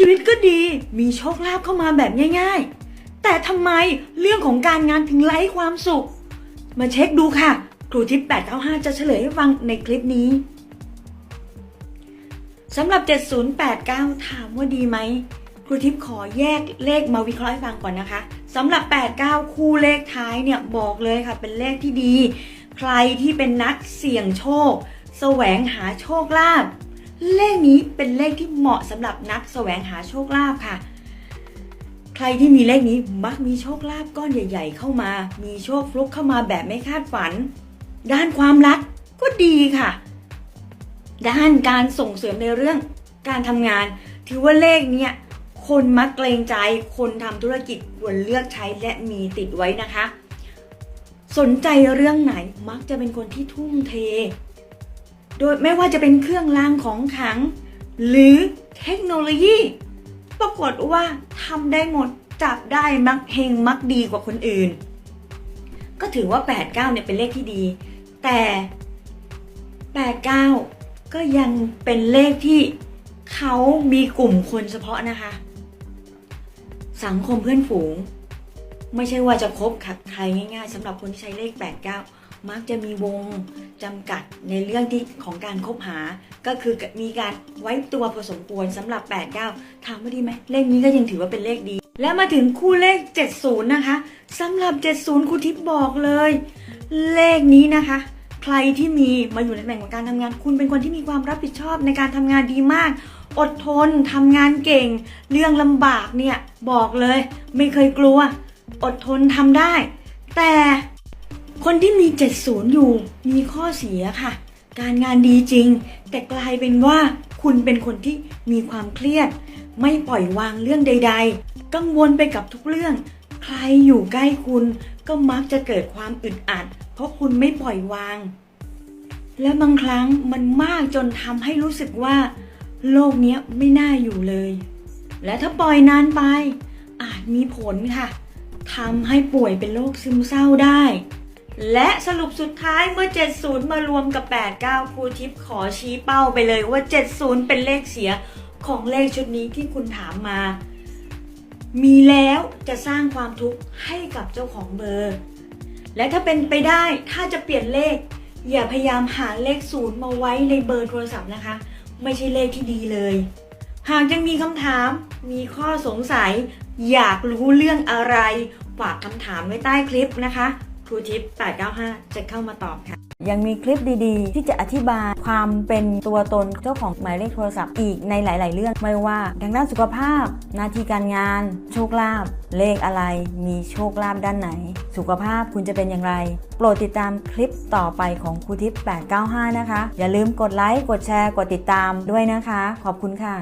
ชีวิตก็ดีมีโชคลาภเข้ามาแบบง่ายๆ แต่ทำไมเรื่องของการงานถึงไร้ความสุข มาเช็คดูค่ะ ครูทิพย์895 จะเฉลยให้ฟังในคลิปนี้สำหรับ 7089 ถามว่าดีไหมครูทิพย์ขอแยกเลขมาวิเคราะห์ให้ฟังก่อนนะคะสำหรับ 89 คู่เลขท้ายเนี่ยบอกเลยค่ะ เป็นเลขที่ดี ใครที่เป็นนักเสี่ยงโชค แสวงหาโชคลาภ เลขนี้เป็นเลขที่เหมาะสำหรับนักแสวงหาโชคลาภค่ะ ใครที่มีเลขนี้มักมีโชคลาภก้อนใหญ่ ๆ เข้ามา มีโชคฟลุกเข้ามาแบบไม่คาดฝัน ด้านความรักก็ดีค่ะ ด้านการส่งเสริมในเรื่องการทำงาน ถือว่าเลขเนี่ยคนมักเกรงใจ คนทำธุรกิจควรเลือกใช้และมีติดไว้นะคะ สนใจเรื่องไหนมักจะเป็นคนที่ทุ่มเท โดยไม่ว่าจะเป็นเครื่องรางของขลัง หรือเทคโนโลยี ปรากฏว่าทำได้หมดจับได้มักเฮงมักดีกว่าคนอื่น ก็ถือว่า 89 เนี่ยเป็นเลขที่ดี แต่ 89 ก็ยังเป็นเลขที่เขามีกลุ่มคนเฉพาะนะคะ สังคมเพื่อนฝูง ไม่ใช่ว่าจะคบขัดใครง่ายๆสำหรับคนที่ใช้เลข 89 มักจะมีวงจำกัดในเรื่องที่ของการคบหา ก็คือมีการไว้ตัวพอสมควรสำหรับ 89 ถามว่าดีไหมเลขนี้ก็ยังถือว่าเป็นเลขดี แล้วมาถึงคู่เลข 70 นะคะสำหรับ 70ครูทิพย์บอกเลย เลขนี้นะคะ ใครที่มีมาอยู่ในตำแหน่งของการทำงาน คุณเป็นคนที่มีความรับผิดชอบในการทำงานดีมากอดทนทำงานเก่ง เรื่องลำบากเนี่ย บอกเลย ไม่เคยกลัว อดทนทำได้ แต่ คนที่มี 70 อยู่มีข้อเสียค่ะ การงานดีจริง แต่กลายเป็นว่าคุณเป็นคนที่มีความเครียด ไม่ปล่อยวางเรื่องใด ๆ กังวลไปกับทุกเรื่อง ใครอยู่ใกล้คุณก็มักจะเกิดความอึดอัด เพราะคุณไม่ปล่อยวาง และบางครั้งมันมากจนทำให้รู้สึกว่า โลกนี้ไม่น่าอยู่เลย และถ้าปล่อยนานไป อาจมีผลค่ะทำให้ป่วยเป็นโรคซึมเศร้าได้ และสรุปสุดท้ายเมื่อ 70 มารวมกับ 89 ครูทิพย์ขอชี้เป้าไปเลยว่า 70 เป็นเลขเสียของเลขชุดนี้ที่คุณถามมา มีแล้วจะสร้างความทุกข์ให้กับเจ้าของเบอร์ และถ้าเป็นไปได้ถ้าจะเปลี่ยนเลข อย่าพยายามหาเลขศูนย์มาไว้ในเบอร์โทรศัพท์นะคะ ไม่ใช่เลขที่ดีเลย หากยังมีคำถาม มีข้อสงสัย อยากรู้เรื่องอะไรฝากคำถามไว้ใต้คลิปนะคะ ครูทิพย์895 จะเข้ามาตอบค่ะ ยังมีคลิปดีๆ ที่จะอธิบายความเป็นตัวตนเจ้าของหมายเลขโทรศัพท์อีกในหลาย ๆ เรื่อง ไม่ว่าทางด้านสุขภาพ หน้าที่การงาน โชคลาภเลขอะไร มีโชคลาภด้านไหน สุขภาพคุณจะเป็นอย่างไร โปรดติดตามคลิปต่อไปของครูทิพย์895 นะคะ อย่าลืมกดไลค์กดแชร์กดติดตามด้วยนะคะ ขอบคุณค่ะ